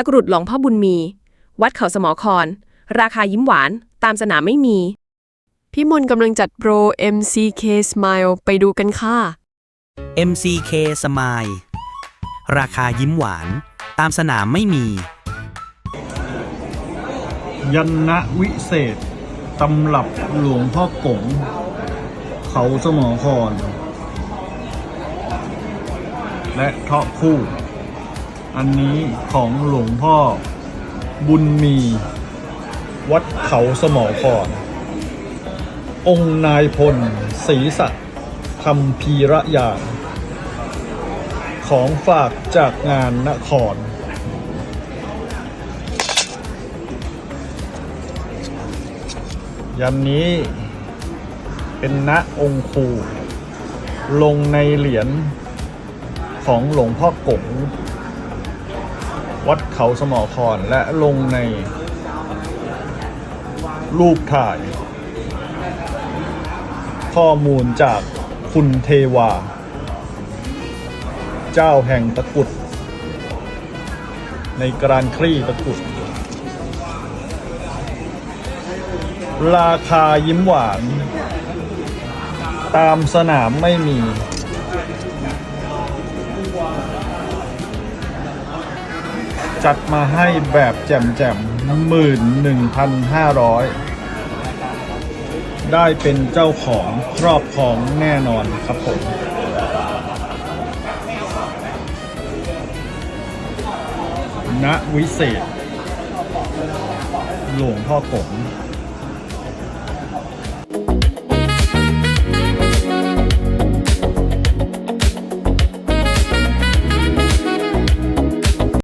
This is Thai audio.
ตะกรุดหลวงพ่อบุญมี วัดเขาสมอคอนราคายิ้มหวาน ตามสนามไม่มี พี่มนต์กำลังจัดโปร MCK Smile ไปดูกันค่ะ MCK Smile ราคายิ้มหวาน ตามสนามไม่มี ยันนะวิเศษ ตำรับหลวงพ่อกงเขาสมอคอนและเทาะคู่ อันนี้ของหลวงพ่อบุญมี วัดเขาสมอคอนองค์นายพลศรีสัตว์คำพีระยานของฝากจากงานนคร ยันนี้เป็นณองคู ลงในเหรียญของหลวงพ่อกง วัดเขาสมอคอนและลงในรูปถ่าย ข้อมูลจากคุณเทวา เจ้าแห่งตะกุด ในกรานคลี่ตะกุด ราคายิ้มหวาน ตามสนามไม่มี จัดมาให้แบบแจ่มแจ่มหมื่นหนึ่งพันห้าร้อยได้เป็นเจ้าของครอบครองแน่นอนครับผมณวิเศษ หลวงพ่อกง